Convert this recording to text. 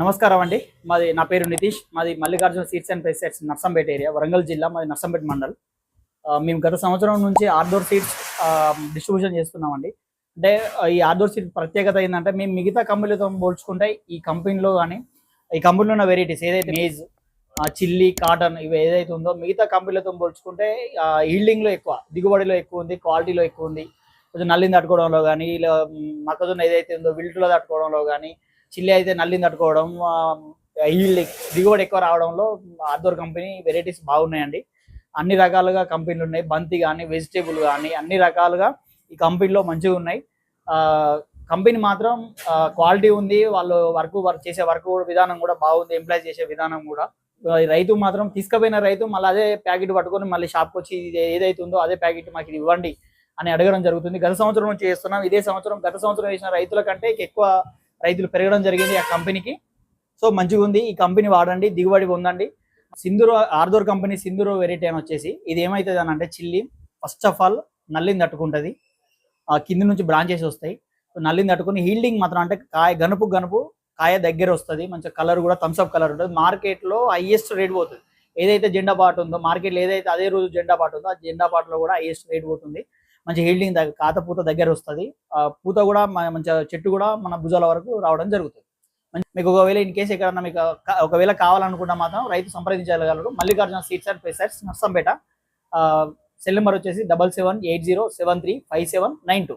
నమస్కారం అండి. మాది నా పేరు నితీష్. మాది Mallikarjuna seeds and pesticides Narsampet area Warangal జిల్లా. మాది నర్సంపేట మండల్. మేము గత సంవత్సరం నుంచి ఆర్డోర్ సీడ్స్ డిస్ట్రిబ్యూషన్ చేస్తున్నామండి. అంటే ఈ ఆర్డోర్ సీడ్ ప్రత్యేకత ఏంటంటే మేము మిగతా కంపెనీలతో పోల్చుకుంటే ఈ కంపెనీలో కానీ ఈ కంపెనీలో ఉన్న వెరైటీస్ ఏదైతే మేజ్ చిల్లీ కాటన్ ఇవి ఏదైతే ఉందో మిగతా కంపెనీలతో పోల్చుకుంటే ఈల్డింగ్లో ఎక్కువ దిగుబడిలో ఎక్కువ ఉంది క్వాలిటీలో ఎక్కువ ఉంది. కొంచెం నల్లిని తట్టుకోవడంలో కానీ ఇలా మక్కజొన్న మొక్కజొన్న ఏదైతే ఉందో విల్టులో తట్టుకోవడంలో కానీ చిల్లి అయితే నల్లిని తట్టుకోవడం ఈల్డ్ దిగుబడి ఎక్కువ రావడంలో ఆర్డోర్ కంపెనీ వెరైటీస్ బాగున్నాయండి. అన్ని రకాలుగా కంపెనీలు ఉన్నాయి. బంతి కానీ వెజిటేబుల్ కానీ అన్ని రకాలుగా ఈ కంపెనీలో మంచిగా ఉన్నాయి. కంపెనీ మాత్రం క్వాలిటీ ఉంది. వాళ్ళు వర్క్ వర్క్ చేసే వర్క్ విధానం కూడా బాగుంది. ఎంప్లాయ్ చేసే విధానం కూడా. రైతు మాత్రం తీసుకుపోయిన రైతు మళ్ళీ అదే ప్యాకెట్ పట్టుకొని మళ్ళీ షాప్కి వచ్చి ఏదైతే ఉందో అదే ప్యాకెట్ మాకు ఇది ఇవ్వండి అని అడగడం జరుగుతుంది. గత సంవత్సరం నుంచి చేస్తున్నాం. ఇదే సంవత్సరం గత సంవత్సరం వేసిన రైతుల కంటే ఎక్కువ రైతులు పెరగడం జరిగింది ఆ కంపెనీకి. సో మంచిగా ఉంది. ఈ కంపెనీ వాడండి దిగుబడి పొందండి. సింధూరు ఆర్దోర్ కంపెనీ సింధూరు వెరైటీ అని వచ్చేసి ఇది ఏమవుతుంది అని అంటే చిల్లి. ఫస్ట్ ఆఫ్ ఆల్ నల్లిని తట్టుకుంటుంది. ఆ కింది నుంచి బ్రాంచెస్ వస్తాయి. నల్లిని తట్టుకుని హీల్డింగ్ మాత్రం అంటే కాయ గనుపు గనుపు కాయ దగ్గర వస్తుంది. మంచిగా కలర్ కూడా థమ్స్అప్ కలర్ ఉంటుంది. మార్కెట్లో హైయెస్ట్ రేట్ పోతుంది. ఏదైతే జెండా పాట ఉందో మార్కెట్లో ఏదైతే అదే రోజు జెండా పాట ఉందో ఆ జెండా పాటలో కూడా హైయెస్ట్ రేట్ పోతుంది. మంచి హీల్డింగ్ దగ్గర కాత పూత దగ్గర వస్తుంది. పూత కూడా మ- మంచిగా చెట్టు కూడా మన భుజాల వరకు రావడం జరుగుతుంది. మీకు ఒకవేళ ఇన్ కేసు ఎక్కడన్నా మీకు ఒకవేళ కావాలనుకుంటే మాత్రం రైతు సంప్రదించగలరు Mallikarjuna seeds and pesticides Narsampet. Cell number వచ్చేసి double seven eight zero seven three five seven nine two.